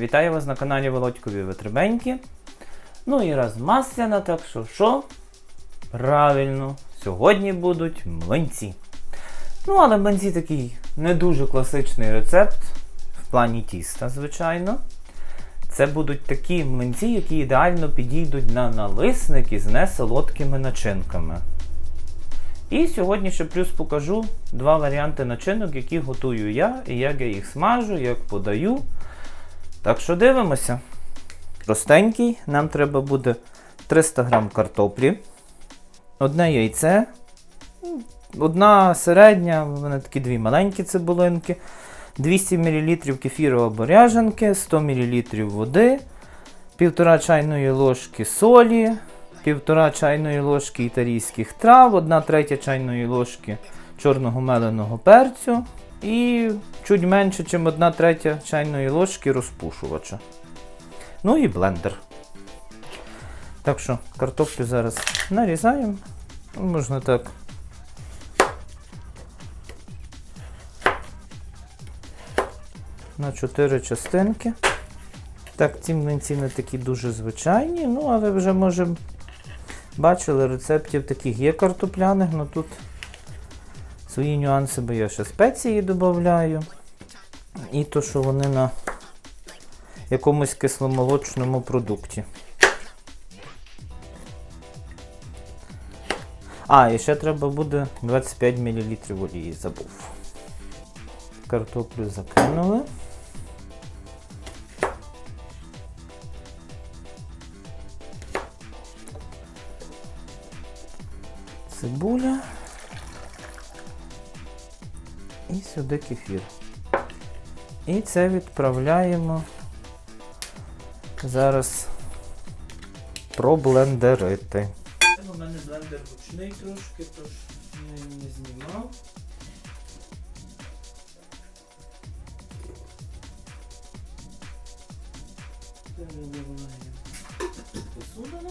Вітаю вас на каналі Володькові Витребеньки. Ну і раз масляна, так що що? Правильно, сьогодні будуть млинці. Ну, але млинці такий не дуже класичний рецепт в плані тіста, звичайно. Це будуть такі млинці, які ідеально підійдуть на налисники з несолодкими начинками. І сьогодні ще плюс покажу два варіанти начинок, які готую я, і як я їх смажу, як подаю. Так що дивимося. Простенький, нам треба буде 300 г картоплі, одне яйце, одна середня, в мене такі дві маленькі цибулинки, 200 мл кефіру або ряжанки, 100 мл води, 1,5 чайної ложки солі, 1,5 чайної ложки італійських трав, 1 третя чайної ложки чорного меленого перцю і чуть менше, ніж 1 третя чайної ложки розпушувача. Ну і блендер. Так що картоплю зараз нарізаємо. Можна так. На 4 частинки. Так, ці млинці не такі дуже звичайні, ну але вже можемо бачили рецептів таких є картопляних, але тут свої нюанси, бо я ще спеції додаю. І то, що вони на якомусь кисломолочному продукті. А, і ще треба буде 25 мл олії, забув. Картоплю закинули. Цибуля. І сюди кефір. І це відправляємо зараз проблендерити. У мене блендер ручний трошки, тож не, знімав. Переливаємо посудину.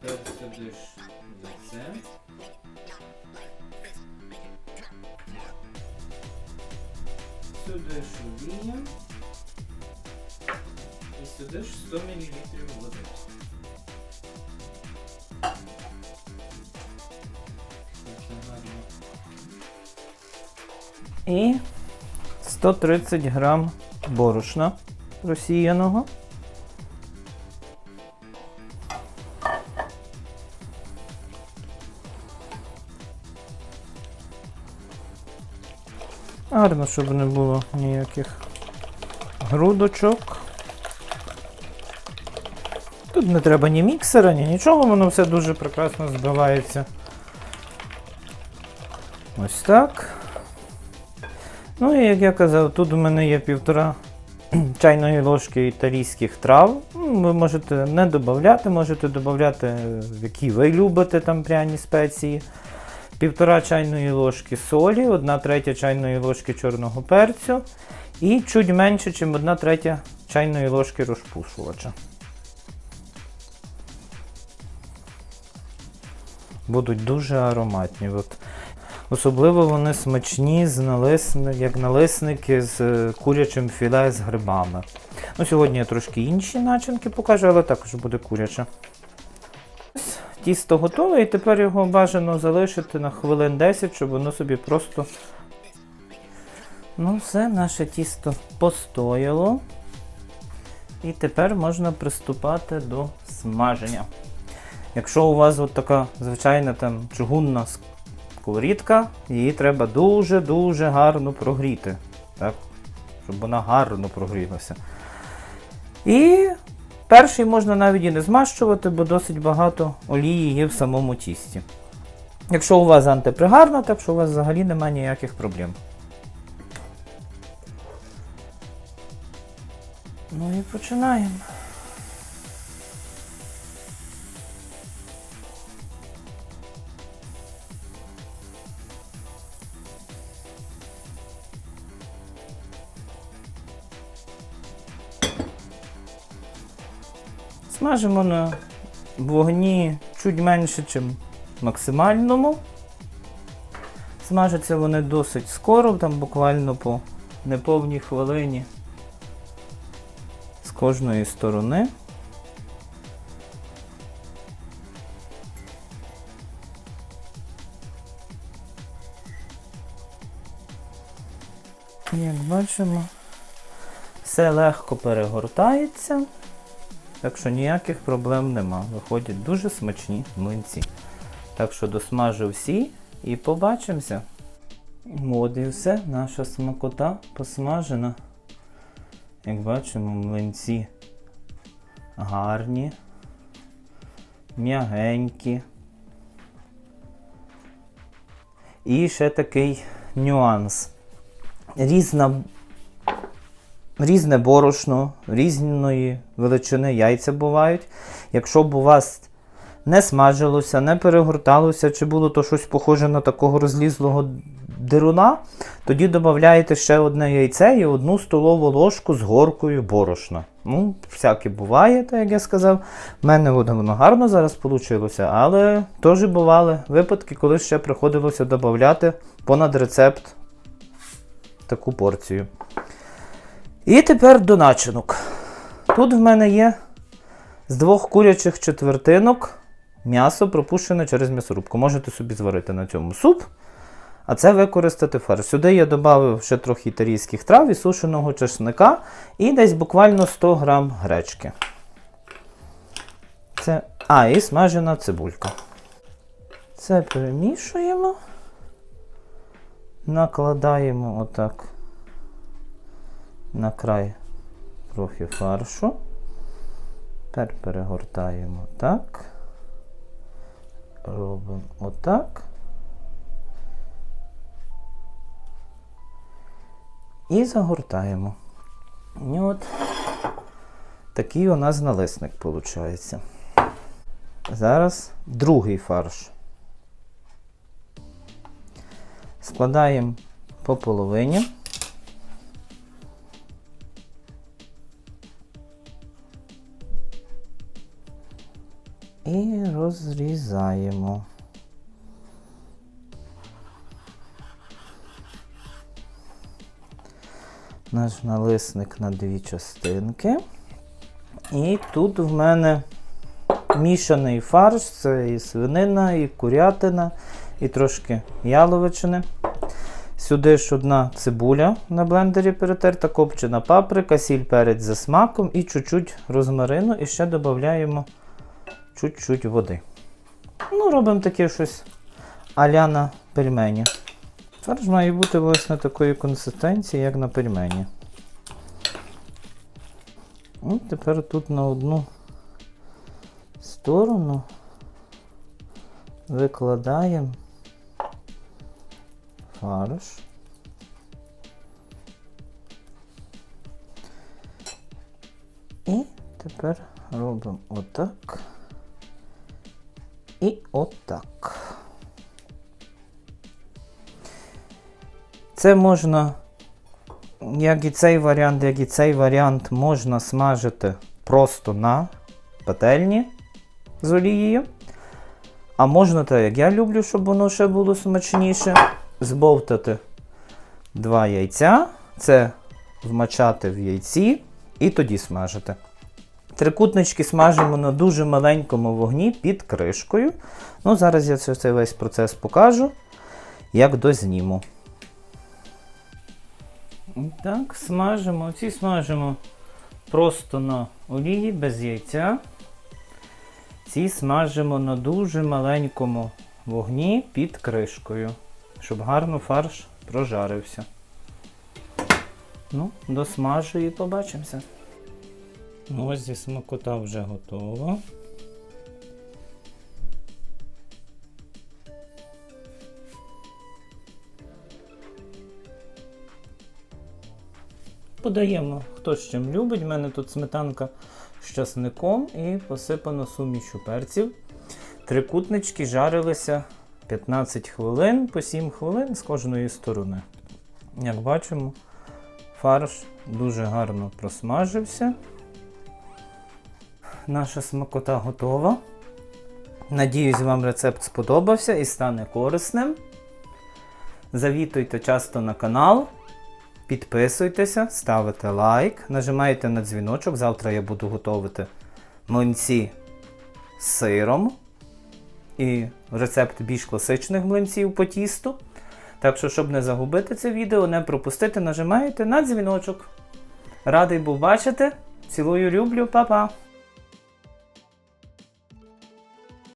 Тепер сюди ж яйце. Сюди ж олія. І сюди ж 100 мл води. І 130 грам борошна розсіяного. Гарно, щоб не було ніяких грудочок. Тут не треба ні міксера, ні нічого, воно все дуже прекрасно збивається. Ось так. Ну і як я казав, тут у мене є півтора чайної ложки італійських трав. Ну, Ви можете не додати, можете додати, які ви любите там пряні спеції. Півтора чайної ложки солі, 1 третя чайної ложки чорного перцю і чуть менше, ніж 1 третя чайної ложки розпушувача. Будуть дуже ароматні. От. Особливо вони смачні з налисни, як налисники з е, курячим філе з грибами. Ну, Сьогодні я трошки інші начинки покажу, але також буде куряче. Тісто готове і тепер його бажано залишити на хвилин 10, щоб воно собі просто. Ну, все, наше тісто постояло. І тепер можна приступати до смаження. Якщо у вас от така звичайна там чугунна сковорідка, її треба дуже-дуже гарно прогріти. Так? Щоб вона гарно прогрілася. І перший можна навіть і не змащувати, бо досить багато олії є в самому тісті. Якщо у вас антипригарна, так що у вас взагалі немає ніяких проблем. Ну і починаємо. Смажимо на вогні чуть менше, ніж максимальному. Смажаться вони досить скоро, там буквально по неповній хвилині з кожної сторони. Як бачимо, все легко перегортається, так що ніяких проблем нема. Виходять дуже смачні млинці. Так що досмажу всі і побачимося. От і все, наша смакота посмажена. Як бачимо, млинці гарні, м'ягенькі. І ще такий нюанс. Різна, різне борошно, різної величини яйця бувають. Якщо б у вас не смажилося, не перегорталося, чи було то щось похоже на такого розлізлого дируна, тоді додаєте ще одне яйце і одну столову ложку з горкою борошна. Ну, всяке буває, так як я сказав. У мене воно гарно зараз вийшло, але теж бували випадки, коли ще приходилося додати понад рецепт таку порцію. І тепер до начинок. Тут в мене є з двох курячих четвертинок м'ясо пропущене через м'ясорубку. Можете собі зварити на цьому суп, а це використати фарш. Сюди я додав ще трохи італійських трав і сушеного чесника і десь буквально 100 грам гречки. Це... А, і смажена цибулька. Це перемішуємо. Накладаємо отак на край трохи фаршу. Тепер перегортаємо так. Робимо отак. І загортаємо. І от такий у нас налисник виходить. Зараз другий фарш. Складаємо по половині. І розрізаємо. Наш налисник на дві частинки. І тут в мене мішаний фарш, це і свинина, і курятина, і трошки яловичини. Сюди ж одна цибуля на блендері перетерта, копчена паприка, сіль перець за смаком і чуть-чуть розмарину, і ще додаємо чуть-чуть води. Ну, робимо таке щось аля на пельмені. Фарш має бути власне такої консистенції, як на пельмені. І тепер тут на одну сторону викладаємо фарш. І тепер робимо отак. Отак. Це можна, як і цей варіант, як і цей варіант, можна смажити просто на пательні з олією. А можна так, як я люблю, щоб воно ще було смачніше, збовтати два яйця, це вмачати в яйці і тоді смажити. Трикутнички смажимо на дуже маленькому вогні під кришкою. Ну, Зараз я цей весь процес покажу, як дозніму. Так, смажимо. Ці смажимо просто на олії без яйця. Ці смажимо на дуже маленькому вогні під кришкою, щоб гарно фарш прожарився. Ну, досмажу і побачимося. Ну, ось зі смакота вже готова. Подаємо, хто з чим любить. У мене тут сметанка з часником і посипано сумішю перців. Трикутнички жарилися 15 хвилин по 7 хвилин з кожної сторони. Як бачимо, фарш дуже гарно просмажився. Наша смакота готова. Надіюсь, вам рецепт сподобався і стане корисним. Завітуйте часто на канал. Підписуйтеся, ставите лайк, нажимаєте на дзвіночок. Завтра я буду готувати млинці з сиром і рецепт більш класичних млинців по тісту. Так що, щоб не загубити це відео, не пропустити, нажимаєте на дзвіночок. Радий був бачити. Цілую, люблю, па-па!